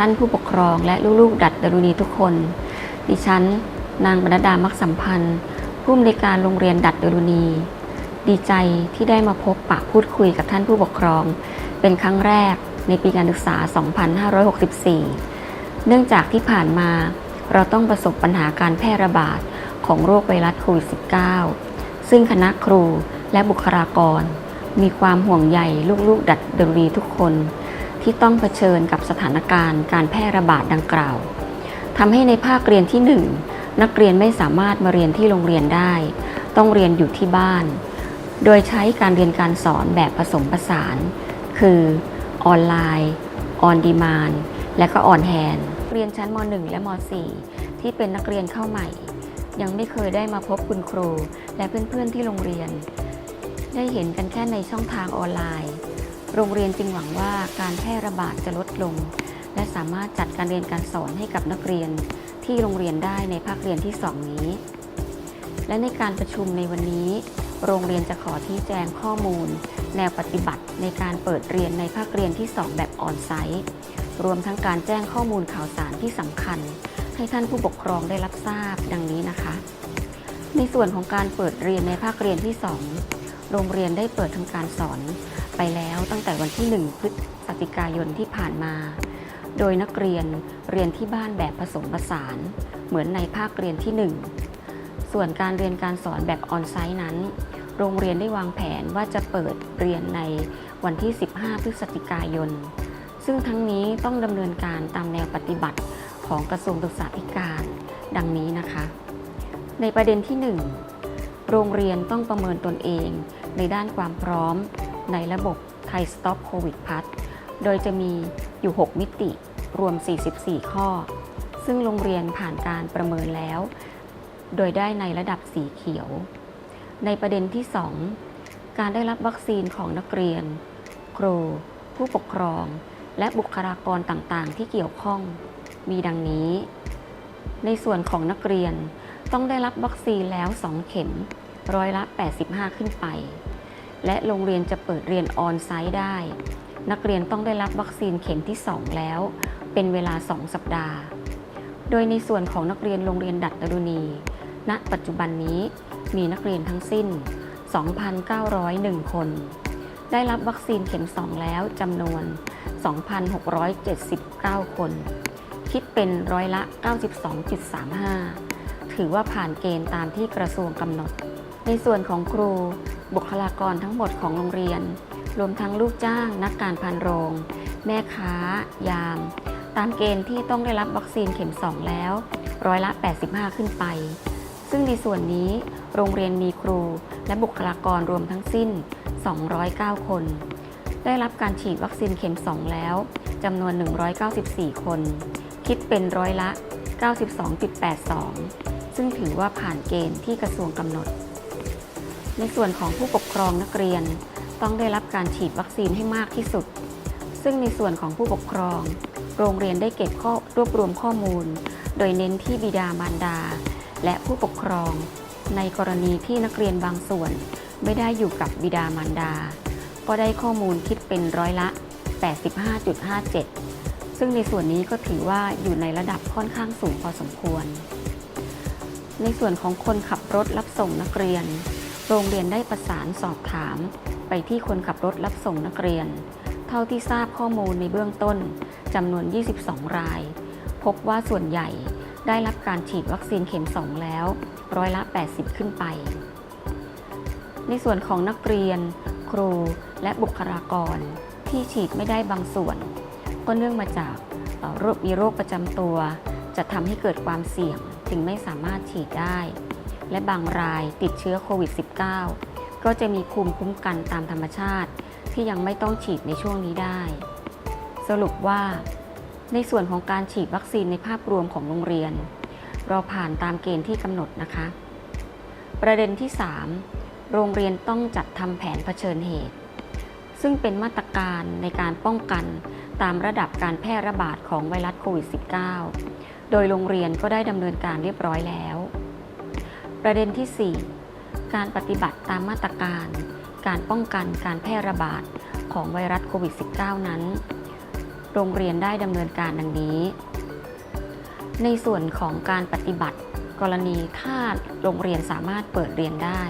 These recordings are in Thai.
สดีค่ะท่านผู้ปกครองและลูกๆ ดัดดรุณีทุกคน ดิฉัน นางบรรดามักสัมพันธ์ ผู้อำนวยการโรงเรียนดัดดรุณี ดีใจที่ได้มาพบปะพูดคุยกับท่านผู้ปกครอง เป็นครั้งแรกในปีการศึกษา 2564 เนื่องจากที่ผ่านมาเราต้องประสบปัญหาการแพร่ระบาดของโรคไวรัสโควิด -19 ซึ่งคณะครูและบุคลากร มีความห่วงใยลูกๆ ดัดดรุณีทุกคน ที่ต้องเผชิญกับสถานการณ์การแพร่ระบาดดังกล่าวทำให้ในภาคเรียนที่ 1 นักเรียนไม่สามารถมาเรียนที่โรงเรียนได้ ต้องเรียนอยู่ที่บ้าน โดยใช้การเรียนการสอนแบบผสมผสาน คือออนไลน์ออนดีมานและก็ออนแฮนเรียนชั้นม .1 และม .4 ที่เป็นนักเรียนเข้าใหม่ ยังไม่เคยได้มาพบคุณครู และเพื่อนๆที่โรงเรียน ได้เห็นกันแค่ในช่องทางออนไลน์ โรงเรียนจึงหวังว่าการแพร่ระบาดจะลดลง และสามารถจัดการเรียนการสอนให้กับนักเรียนที่โรงเรียนได้ในภาคเรียนที่ 2 นี้ และในการประชุมในวันนี้ โรงเรียนจะขอชี้แจงข้อมูล แนวปฏิบัติในการเปิดเรียนในภาคเรียนที่ 2 แบบออนไซต์รวมทั้งการแจ้งข้อมูลข่าวสารที่สำคัญ ให้ท่านผู้ปกครองได้รับทราบดังนี้นะคะ ในส่วนของการเปิดเรียนในภาคเรียนที่ 2 โรงเรียนได้เปิดทำการสอน ไปแล้วตั้งแต่วันที่ 1 พฤศจิกายนที่ผ่านมา โดยนักเรียนเรียนที่บ้านแบบผสมผสาน เหมือนในภาคเรียนที่ 1 ส่วนการเรียนการสอนแบบออนไซต์นั้น โรงเรียนได้วางแผนว่าจะเปิดเรียนในวันที่ 15 พฤศจิกายน ซึ่งทั้งนี้ต้องดำเนินการตามแนวปฏิบัติของกระทรวงศึกษาธิการ ดังนี้นะคะ ในประเด็นที่ 1 โรงเรียนต้องประเมินตนเองในด้านความพร้อม ในระบบไทยสต็อปโควิดพัทโดยจะมีอยู่ 6 มิติรวม 44 ข้อ ซึ่งโรงเรียนผ่านการประเมินแล้ว โดยได้ในระดับสีเขียว ในประเด็นที่ 2 การได้รับวัคซีนของนักเรียน ครู ผู้ปกครอง และบุคลากรต่างๆ ที่เกี่ยวข้อง มีดังนี้ ในส่วนของนักเรียนต้องได้รับวัคซีนแล้ว 2 เข็มร้อยละ 85 ขึ้นไป และโรงเรียนจะเปิดเรียนออนไซต์ได้ นักเรียนต้องได้รับวัคซีนเข็มที่ 2 แล้ว เป็นเวลา 2 สัปดาห์ โดยในส่วนของนักเรียนโรงเรียนดัดดรุณี ณ ปัจจุบันนี้มีนักเรียนทั้งสิ้น 2,901 คน ได้รับวัคซีนเข็ม 2 แล้วจำนวน 2,679 คน คิดเป็นร้อยละ 92.35 ถือว่าผ่านเกณฑ์ตามที่กระทรวงกำหนด ในส่วนของครู บุคลากรทั้งหมดของโรงเรียน รวมทั้งลูกจ้าง นักการพันโรง แม่ค้า ยาม ตามเกณฑ์ที่ต้องได้รับวัคซีนเข็ม 2 แล้ว ร้อยละ 85 ขึ้นไป ซึ่งในส่วนนี้ โรงเรียนมีครู และบุคลากรรวมทั้งสิ้น 209 คน ได้รับการฉีดวัคซีนเข็ม 2 แล้วจำนวน 194 คน คิดเป็นร้อยละ 92.82 ซึ่งถือว่าผ่านเกณฑ์ที่กระทรวงกำหนด ในส่วนของผู้ปกครองนักเรียน ต้องได้รับการฉีดวัคซีนให้มากที่สุด ซึ่งในส่วนของผู้ปกครอง โรงเรียนได้เก็บข้อรวบรวมข้อมูล โดยเน้นที่บิดามารดา และผู้ปกครอง ในกรณีที่นักเรียนบางส่วน ไม่ได้อยู่กับบิดามารดา ก็ได้ข้อมูลคิดเป็นร้อยละ 85.57 ซึ่งในส่วนนี้ก็ถือว่าอยู่ในระดับค่อนข้างสูงพอสมควร ในส่วนของคนขับรถรับส่งนักเรียน โรงเรียนได้ประสานสอบถาม ไปที่คนขับรถรับส่งนักเรียน เท่าที่ทราบข้อมูลในเบื้องต้นจำนวน 22 ราย พบว่าส่วนใหญ่ได้รับการฉีดวัคซีนเข็ม 2 แล้ว ร้อยละ 80 ขึ้นไป ในส่วนของนักเรียน ครูและบุคลากร ที่ฉีดไม่ได้บางส่วน ก็เนื่องมาจากรคมีโรคประจำตัว จะทำให้เกิดความเสี่ยงจึงไม่สามารถฉีดได้ และบางรายติดเชื้อโควิด -19 ก็จะมีภูมิคุ้มกันตามธรรมชาติ ที่ยังไม่ต้องฉีดในช่วงนี้ได้ สรุปว่า ในส่วนของการฉีดวัคซีนในภาพรวมของโรงเรียน เราผ่านตามเกณฑ์ที่กำหนดนะคะ ประเด็นที่ 3 โรงเรียนต้องจัดทำแผนเผชิญเหตุ ซึ่งเป็นมาตรการในการป้องกันตามระดับการแพร่ระบาดของไวรัสโควิด -19 โดยโรงเรียนก็ได้ดำเนินการเรียบร้อยแล้ว ประเด็นที่ 4 การปฏิบัติตามมาตรการ การป้องกันการแพร่ระบาดของไวรัสโควิด -19 นั้น โรงเรียนได้ดำเนินการดังนี้ ในส่วนของการปฏิบัติกรณีถ้าโรงเรียนสามารถเปิดเรียนได้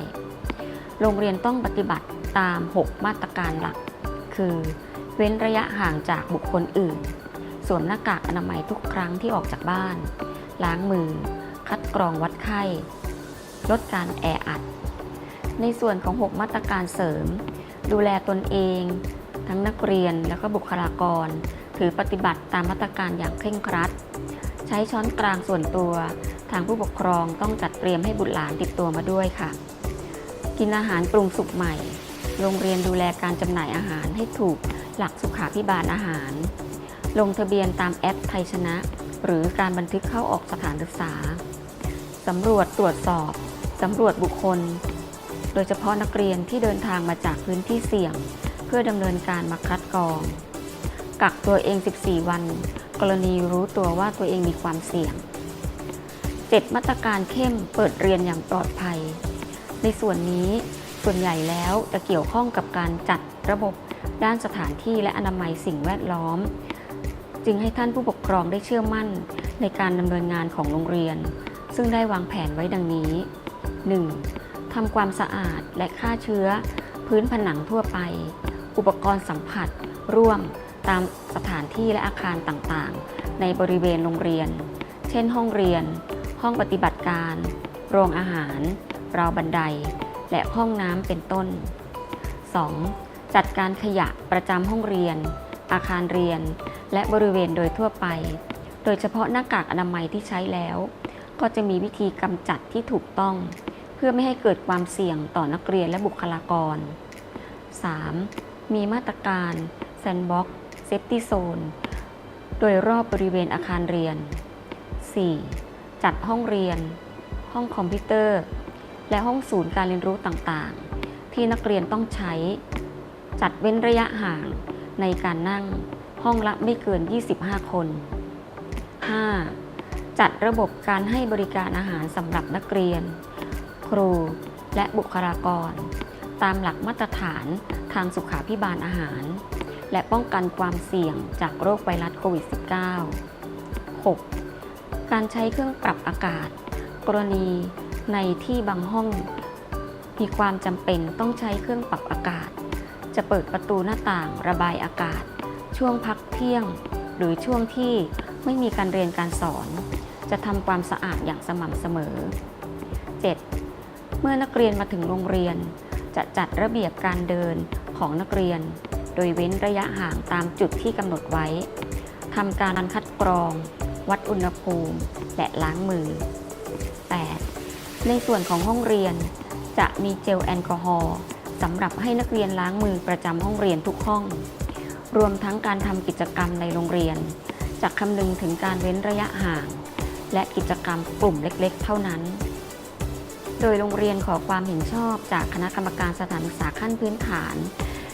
โรงเรียนต้องปฏิบัติตาม 6 มาตรการหลัก คือ เว้นระยะห่างจากบุคคลอื่น สวมหน้ากากอนามัยทุกครั้งที่ออกจากบ้าน ล้างมือ คัดกรองวัดไข้ ลดการแออัด ในส่วนของ 6 มาตรการเสริม ดูแลตนเอง ทั้งนักเรียนและก็บุคลากร ถือปฏิบัติตามมาตรการอย่างเคร่งครัด ใช้ช้อนกลางส่วนตัว ทางผู้ปกครองต้องจัดเตรียมให้บุตรหลานติดตัวมาด้วยค่ะ กินอาหารปรุงสุกใหม่ โรงเรียนดูแลการจำหน่ายอาหารให้ถูกหลักสุขาพิบาลอาหาร ลงทะเบียนตามแอปไทยชนะ หรือการบันทึกเข้าออกสถานศึกษา สำรวจตรวจสอบ สำรวจบุคคล โดยเฉพาะนักเรียนที่เดินทางมาจากพื้นที่เสี่ยง เพื่อดำเนินการมาคัดกรอง กักตัวเอง 14 วัน กรณีรู้ตัวว่าตัวเองมีความเสี่ยง 7 มาตรการเข้มเปิดเรียนอย่างปลอดภัย ในส่วนนี้ส่วนใหญ่แล้วจะเกี่ยวข้องกับการจัดระบบด้านสถานที่และอนามัยสิ่งแวดล้อม จึงให้ท่านผู้ปกครองได้เชื่อมั่นในการดำเนินงานของโรงเรียน ซึ่งได้วางแผนไว้ดังนี้ 1. ทำความสะอาดและฆ่าเชื้อ พื้นผนังทั่วไป อุปกรณ์สัมผัส ร่วมตามสถานที่และอาคารต่างๆ ในบริเวณโรงเรียน เช่น ห้องเรียน ห้องปฏิบัติการ โรงอาหาร ราวบันได และห้องน้ำเป็นต้น 2. จัดการขยะประจำห้องเรียน อาคารเรียน และบริเวณโดยทั่วไป โดยเฉพาะหน้ากากอนามัยที่ใช้แล้ว ก็จะมีวิธีกำจัดที่ถูกต้อง พื่อไม่ให้เกิดความเสี่ยงต่อนักเรียนและบุคลากร 3. มีมาตรการแซนบ็อกซ์เซฟตี้โซนโดยรอบบริเวณอาคารเรียน 4. จัดห้องเรียน ห้องคอมพิวเตอร์ และห้องศูนย์การเรียนรู้ต่างๆ ที่นักเรียนต้องใช้ จัดเว้นระยะห่างในการนั่งห้องละไม่เกิน 25 คน 5. จัดระบบการให้บริการอาหารสำหรับนักเรียน ครู และบุคลากร ตามหลักมาตรฐานทางสุขาพิบาลอาหาร และป้องกันความเสี่ยงจากโรคไวรัสโควิด -19 6. การใช้เครื่องปรับอากาศ กรณีในที่บางห้อง มีความจำเป็นต้องใช้เครื่องปรับอากาศ จะเปิดประตูหน้าต่างระบายอากาศ ช่วงพักเที่ยง หรือช่วงที่ไม่มีการเรียนการสอน จะทำความสะอาดอย่างสม่ำเสมอ 7. เมื่อนักเรียนมาถึงโรงเรียน จะจัดระเบียบการเดินของนักเรียน โดยเว้นระยะห่างตามจุดที่กำหนดไว้ทำการคัดกรอง วัดอุณหภูมิ และล้างมือ 8. ในส่วนของห้องเรียน จะมีเจลแอลกอฮอล์สำหรับให้นักเรียนล้างมือประจำห้องเรียนทุกห้อง รวมทั้งการทำกิจกรรมในโรงเรียนจะคำนึงถึงการเว้นระยะห่าง และกิจกรรมกลุ่มเล็กๆ เท่านั้น โดยโรงเรียนขอความเห็นชอบจากคณะกรรมการสถานศึกษาขั้นพื้นฐาน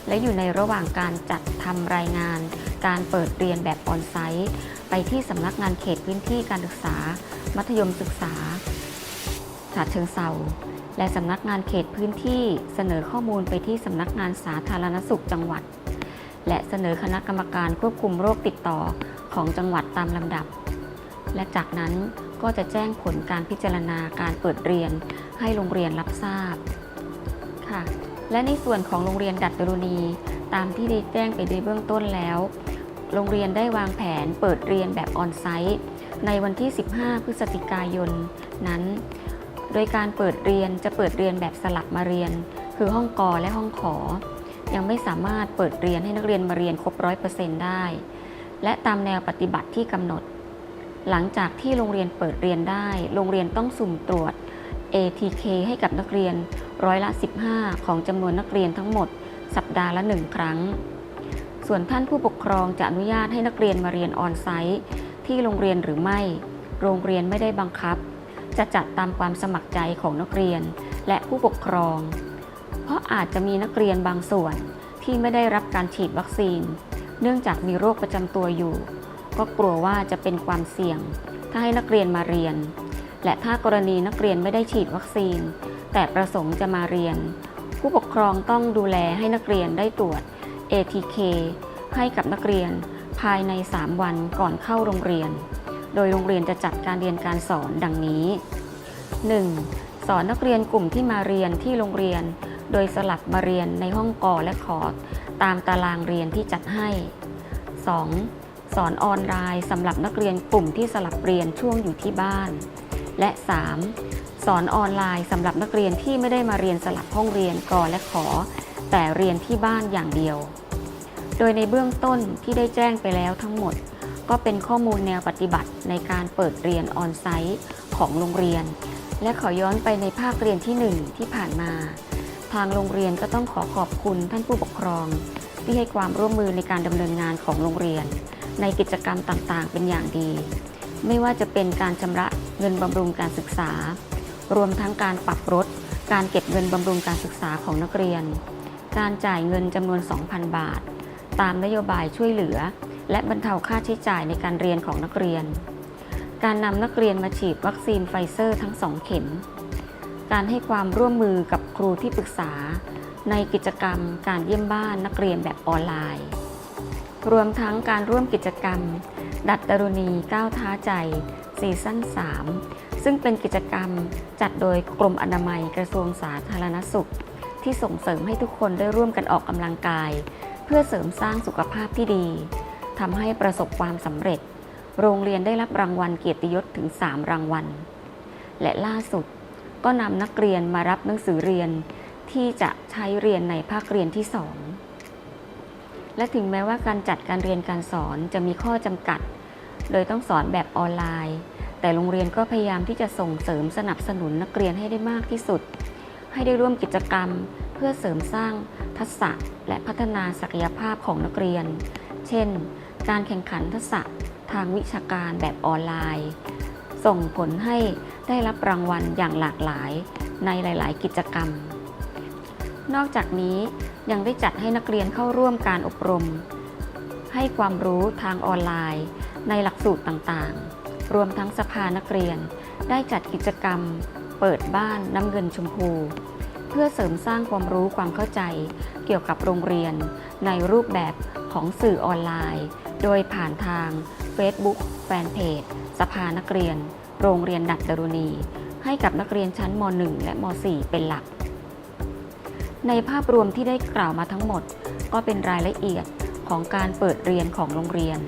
และอยู่ในระหว่างการจัดทำรายงาน การเปิดเรียนแบบออนไซต์ไปที่สำนักงานเขตพื้นที่การศึกษา มัธยมศึกษาฉะเชิงเซาและสำนักงานเขตพื้นที่เสนอข้อมูลไปที่สำนักงานสาธารณสุขจังหวัด และเสนอคณะกรรมการควบคุมโรคติดต่อของจังหวัดตามลำดับ และจากนั้นก็จะแจ้งผลการพิจารณาการเปิดเรียน ให้โรงเรียนรับทราบค่ะ และในส่วนของโรงเรียนดัดดรุณี ตามที่ได้แจ้งไปในเบื้องต้นแล้ว โรงเรียนได้วางแผนเปิดเรียนแบบออนไซต์ในวันที่ 15 พฤศจิกายนนั้น โดยการเปิดเรียนจะเปิดเรียนแบบสลับมาเรียน คือห้องกอและห้องขอ ยังไม่สามารถเปิดเรียนให้นักเรียนมาเรียนครบร้อยเปอร์เซ็นต์ได้ และตามแนวปฏิบัติที่กำหนด หลังจากที่โรงเรียนเปิดเรียนได้ โรงเรียนต้องสุ่มตรวจ ATK ให้กับนักเรียนร้อยละ 15 ของจำนวนนักเรียนทั้งหมด สัปดาห์ละหนึ่งครั้ง ส่วนท่านผู้ปกครองจะอนุญาตให้นักเรียนมาเรียนออนไซต์ที่โรงเรียนหรือไม่ โรงเรียนไม่ได้บังคับ จะจัดตามความสมัครใจของนักเรียนและผู้ปกครอง เพราะอาจจะมีนักเรียนบางส่วนที่ไม่ได้รับการฉีดวัคซีน เนื่องจากมีโรคประจำตัวอยู่ ก็กลัวว่าจะเป็นความเสี่ยง ถ้าให้นักเรียนมาเรียน และถ้ากรณีนักเรียนไม่ได้ฉีดวัคซีน แต่ประสงค์จะมาเรียน ผู้ปกครองต้องดูแลให้นักเรียนได้ตรวจ ATK ให้กับนักเรียนภายใน 3 วันก่อนเข้าโรงเรียน โดยโรงเรียนจะจัดการเรียนการสอนดังนี้ 1. สอนนักเรียนกลุ่มที่มาเรียนที่โรงเรียน โดยสลับมาเรียนในห้องกอและคอร์ดตามตารางเรียนที่จัดให้ 2. สอนออนไลน์สำหรับนักเรียนกลุ่มที่สลับเรียนช่วงอยู่ที่บ้าน และ 3. สอนออนไลน์สำหรับนักเรียนที่ไม่ได้มาเรียนสลับห้องเรียนกอและขอ แต่เรียนที่บ้านอย่างเดียว โดยในเบื้องต้นที่ได้แจ้งไปแล้วทั้งหมด ก็เป็นข้อมูลแนวปฏิบัติในการเปิดเรียนออนไซต์ของโรงเรียน และขอย้อนไปในภาคเรียนที่ 1 ที่ผ่านมา ทางโรงเรียนก็ต้องขอขอบคุณท่านผู้ปกครอง ที่ให้ความร่วมมือในการดำเนินงานของโรงเรียน ในกิจกรรมต่างๆ เป็นอย่างดี ไม่ว่าจะเป็นการชำระเงินบำรุงการศึกษา รวมทั้งการปรับลดการเก็บเงินบำรุงการศึกษาของนักเรียน การจ่ายเงินจำนวน 2,000 บาท ตามนโยบายช่วยเหลือ และบรรเทาค่าใช้จ่ายในการเรียนของนักเรียน การนำนักเรียนมาฉีดวัคซีนไฟเซอร์ทั้ง2เข็ม การให้ความร่วมมือกับครูที่ปรึกษา ในกิจกรรมการเยี่ยมบ้านนักเรียนแบบออนไลน์ รวมทั้งการร่วมกิจกรรม ดัดดารุณีก้าวท้าใจซีซั่น3 ซึ่งเป็นกิจกรรมจัดโดยกรมอนามัยกระทรวงสาธารณสุข ที่ส่งเสริมให้ทุกคนได้ร่วมกันออกกำลังกาย เพื่อเสริมสร้างสุขภาพที่ดีทำให้ประสบความสำเร็จ โรงเรียนได้รับรางวัลเกียรติยศถึง 3 รางวัล และล่าสุดก็นำนักเรียนมารับหนังสือเรียนที่จะใช้เรียนในภาคเรียนที่ 2 และถึงแม้ว่าการจัดการเรียนการสอนจะมีข้อจำกัด โดยต้องสอนแบบออนไลน์ แต่โรงเรียนก็พยายามที่จะส่งเสริมสนับสนุนนักเรียนให้ได้มากที่สุด ให้ได้ร่วมกิจกรรม เพื่อเสริมสร้างทักษะและพัฒนาศักยภาพของนักเรียน เช่น การแข่งขันทักษะทางวิชาการแบบออนไลน์ ส่งผลให้ได้รับรางวัลอย่างหลากหลายในหลาย ๆ กิจกรรม นอกจากนี้ยังได้จัดให้นักเรียนเข้าร่วมการอบรม ให้ความรู้ทางออนไลน์ ในหลักสูตรต่างๆ รวมทั้งสภานักเรียน ได้จัดกิจกรรม เปิดบ้านน้ำเงินชมพู เพื่อเสริมสร้างความรู้ความเข้าใจ เกี่ยวกับโรงเรียน ในรูปแบบของสื่อออนไลน์ โดยผ่านทาง Facebook แฟนเพจสภานักเรียน โรงเรียนดัดดรุณี ให้กับนักเรียนชั้นม .1 และม .4 เป็นหลัก ในภาพรวมที่ได้กล่าวมาทั้งหมด ก็เป็นรายละเอียด ของการเปิดเรียนของโรงเรียน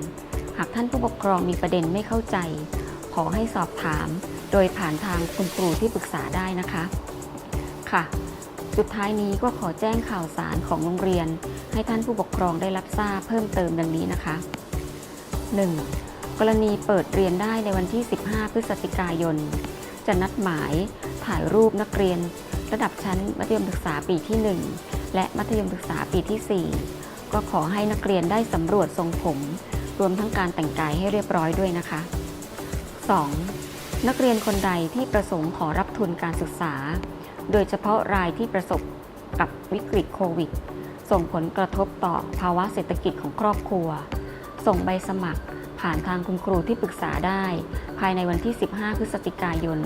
หากท่านผู้ปกครองมีประเด็นไม่เข้าใจ ขอให้สอบถาม โดยผ่านทางคุณครูที่ปรึกษาได้นะคะ ค่ะ สุดท้ายนี้ก็ขอแจ้งข่าวสารของโรงเรียน ให้ท่านผู้ปกครองได้รับทราบเพิ่มเติมดังนี้นะคะ 1. กรณีเปิดเรียนได้ในวันที่ 15 พฤศจิกายน จะนัดหมายถ่ายรูปนักเรียน ระดับชั้นมัธยมศึกษาปีที่ 1 และมัธยมศึกษาปีที่ 4 ก็ขอให้นักเรียนได้สำรวจทรงผม รวมทั้งการแต่งกายให้เรียบร้อยด้วยนะคะ 2. นักเรียนคนใดที่ประสงค์ขอรับทุนการศึกษา โดยเฉพาะรายที่ประสบกับวิกฤตโควิด ส่งผลกระทบต่อภาวะเศรษฐกิจของครอบครัว ส่งใบสมัครผ่านทางคุณครูที่ปรึกษาได้ ภายในวันที่ 15 พฤศจิกายน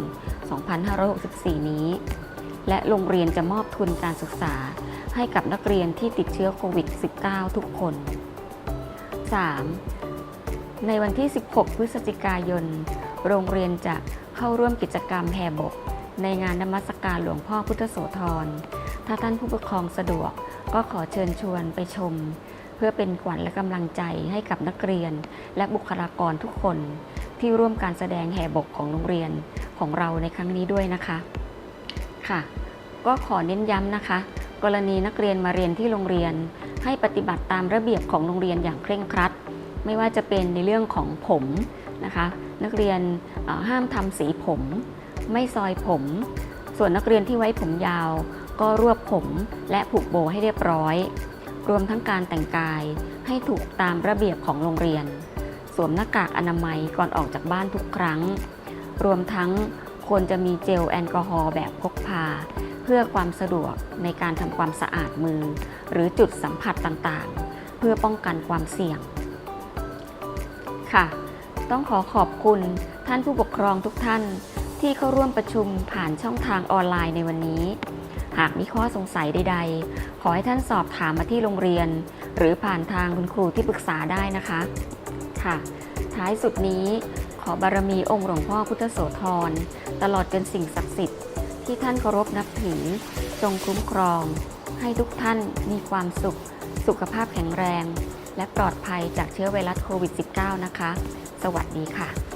2564 นี้ และโรงเรียนจะมอบทุนการศึกษา ให้กับนักเรียนที่ติดเชื้อโควิด -19 ทุกคน 3. ในวันที่ 16 พฤศจิกายน โรงเรียนจะเข้าร่วมกิจกรรมแห่บก ในงานนมัสการหลวงพ่อพุทธโสธร ถ้าท่านผู้ปกครองสะดวกก็ขอเชิญชวนไปชม เพื่อเป็นขวัญและกำลังใจให้กับนักเรียน และบุคลากรทุกคน ที่ร่วมการแสดงแห่บกของโรงเรียนของเราในครั้งนี้ด้วยนะคะ ค่ะ ก็ขอเน้นย้ำนะคะ กรณีนักเรียนมาเรียนที่โรงเรียน ให้ปฏิบัติตามระเบียบของโรงเรียนอย่างเคร่งครัด ไม่ว่าจะเป็นในเรื่องของผมนะคะ นักเรียนห้ามทำสีผม ไม่ซอยผม ส่วนนักเรียนที่ไว้ผมยาว ก็รวบผมและผูกโบให้เรียบร้อย รวมทั้งการแต่งกายให้ถูกตามระเบียบของโรงเรียน สวมหน้ากากอนามัยก่อนออกจากบ้านทุกครั้ง รวมทั้งควรจะมีเจลแอลกอฮอล์แบบพกพา เพื่อความสะดวกในการทำความสะอาดมือ หรือจุดสัมผัสต่างๆ เพื่อป้องกันความเสี่ยง ค่ะ ต้องขอขอบคุณท่านผู้ปกครองทุกท่านที่เข้าร่วมประชุมผ่านช่องทางออนไลน์ในวันนี้ หากมีข้อสงสัยใด ๆ ขอให้ท่านสอบถามมาที่โรงเรียน หรือผ่านทางคุณครูที่ปรึกษาได้นะคะ ค่ะ ท้ายสุดนี้ขอบารมีองค์หลวงพ่อพุทธโสธร ตลอดจนสิ่งศักดิ์สิทธิ์ ที่ท่านเคารพนับถือจงคุ้มครอง ให้ทุกท่านมีความสุข สุขภาพแข็งแรง และปลอดภัยจากเชื้อไวรัสโควิด -19 นะคะ สวัสดีค่ะ